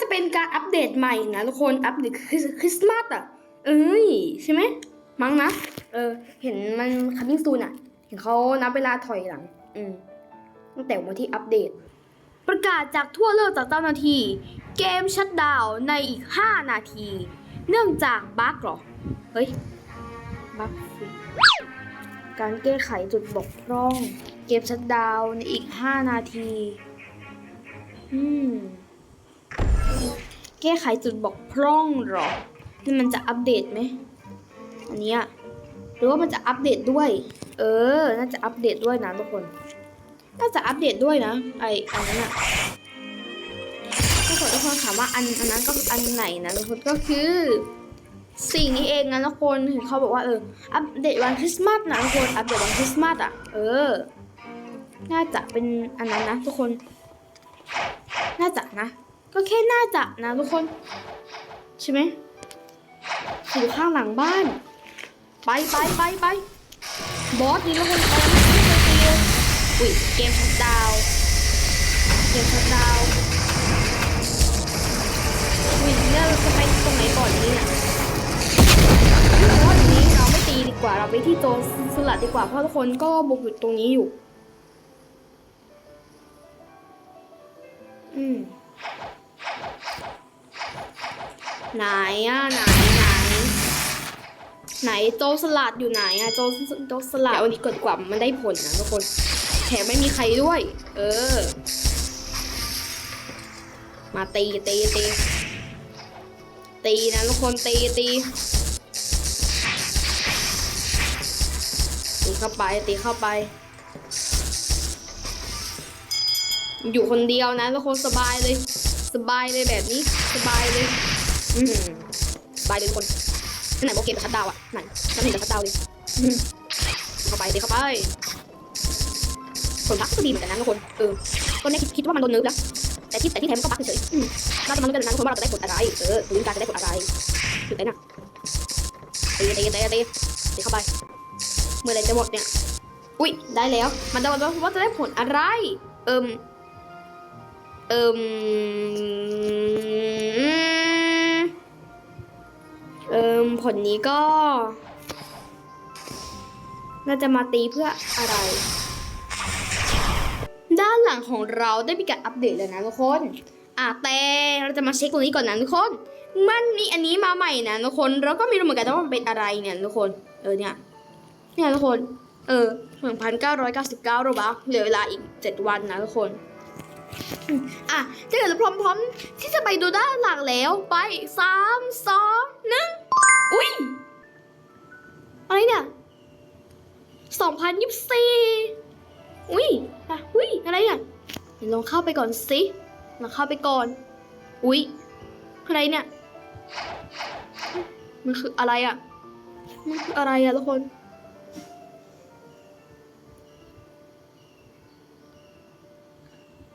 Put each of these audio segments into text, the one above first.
จะเป็นการอัปเดตใหม่นะทุกคน อัปเดตคริสต์มาสอะ เอ้ยใช่ไหม มั้งนะ เออ เห็นมันคัมมิ่งซูนอะ เห็นเขานับเวลาถอยหลัง อืม ตั้งแต่วันที่อัปเดต ประกาศจากทั่วโลกจากเจ้าหน้าที่ เกมชัดดาวในอีก 5 นาที เนื่องจากบั๊กเหรอ เฮ้ย บั๊กสิการแก้ไขจุดบกพร่อง เกมชัดดาวในอีก 5 นาที อืม แก้ไขจุดบกพร่องหรอนี่มันจะอัปเดตไหมอันนี้หรือว่ามันจะอัปเดตด้วย เออ น่าจะอัปเดตด้วยนะทุกคน น่าจะอัปเดตด้วยนะไออันนั้นอะถ้าเกิดทุกคนถามว่าอันอันนั้นก็คืออันไหนนะทุกคนก็คือ สิ่งนี้เองนะทุกคนเห็นเขาบอกว่าเอออัปเดตวันคริสต์มาสนะทุกคนอัปเดตวันคริสต์มาสอะเออ น่าจะเป็นอันนั้นนะทุกคน น่าจะนะ ก็แค่น่าจะนะทุกคน ใช่ไหมอยู่ข้างหลังบ้าน ไปไปไปไปบอสนี่ทุกคนไปไม่ได้ไปตีอุ้ยเกมชัดดาวเกมชัดดาวอุ้ยเนี่ยเราจะไปตรงไหนก่อนดีเนี่ยบอสนี้เราไม่ตีดีกว่าเราไปที่โจรสลัดดีกว่าเพราะทุกคนก็บุกอยู่ตรงนี้อยู่ อืม ไหนอะไหนไหนไหนโจรสลัดอยู่ไหนอะโจรโจรสลัดเอาอันนี้เกิดกว่ามันได้ผลนะทุกคนแถมไม่มีใครด้วย เออ มาตีตีตีตีนะทุกคนตีตีตีเข้าไปตีเข้าไป อยู่คนเดียวนะทุกคนสบายเลย สบายเลยแบบนี้ สบายเลย อืมบายเลยทุกคนไหนบอกเกมจะชัดดาวอะไหนนั่นเห็นจะชัดดาวน์เลยเข้าไปเดี๋ยวเข้าไปผลลัพธ์ก็ดีเหมือนกันนะทุกคนเออก็เนี่ยคิดว่ามันโดนเนิร์ฟแล้วแต่ที่แต่ที่แท้มันก็บักเฉยๆอืมน่าจะมาลุ้นกันนะทุกคนว่าเราจะได้ผลอะไรเออลุ้นกันจะได้ผลอะไรถึงได้น่ะตีตีตีตีตีเข้าไป เมื่อไรจะหมดเนี่ย อุ้ยได้แล้ว มันจะว่าว่าจะได้ผลอะไร เอิมเอิม ผลนี้ก็น่าจะมาตีเพื่ออะไร ด้านหลังของเราได้มีการอัปเดตแล้วนะทุกคน อะแต่เราจะมาเช็คตรงนี้ก่อนนะทุกคน มันมีอันนี้มาใหม่นะทุกคนแล้วก็ไม่รู้เหมือนกันว่ามันเป็นอะไรเนี่ยทุกคน เออเนี่ยเนี่ยทุกคน เออหนึ่งพันเก้าร้อยเก้าสิบเก้าหรอวะเหลือเวลาอีกเจ็ดวันนะทุกคนอะถ้าเกิดเราพร้อมๆ ที่จะไปดูด้านหลังแล้ว ไปสามสองหนึ่ง อุ้ยอะไรเนี่ยสองพันยี่สิบสี่อุ้ยอะอุ้ยอะไรเนี่ยเดี๋ยวลองเข้าไปก่อนสิลองเข้าไปก่อน อุ้ยอะไรเนี่ยมันคืออะไรอะมันคืออะไรอะทุกคน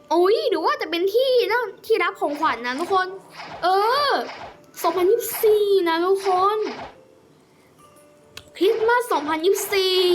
โอ้ยหรือว่าจะเป็นที่นะที่รับของขวัญนะทุกคน เออ 2024 นะทุกคน คริสต์มาส 2024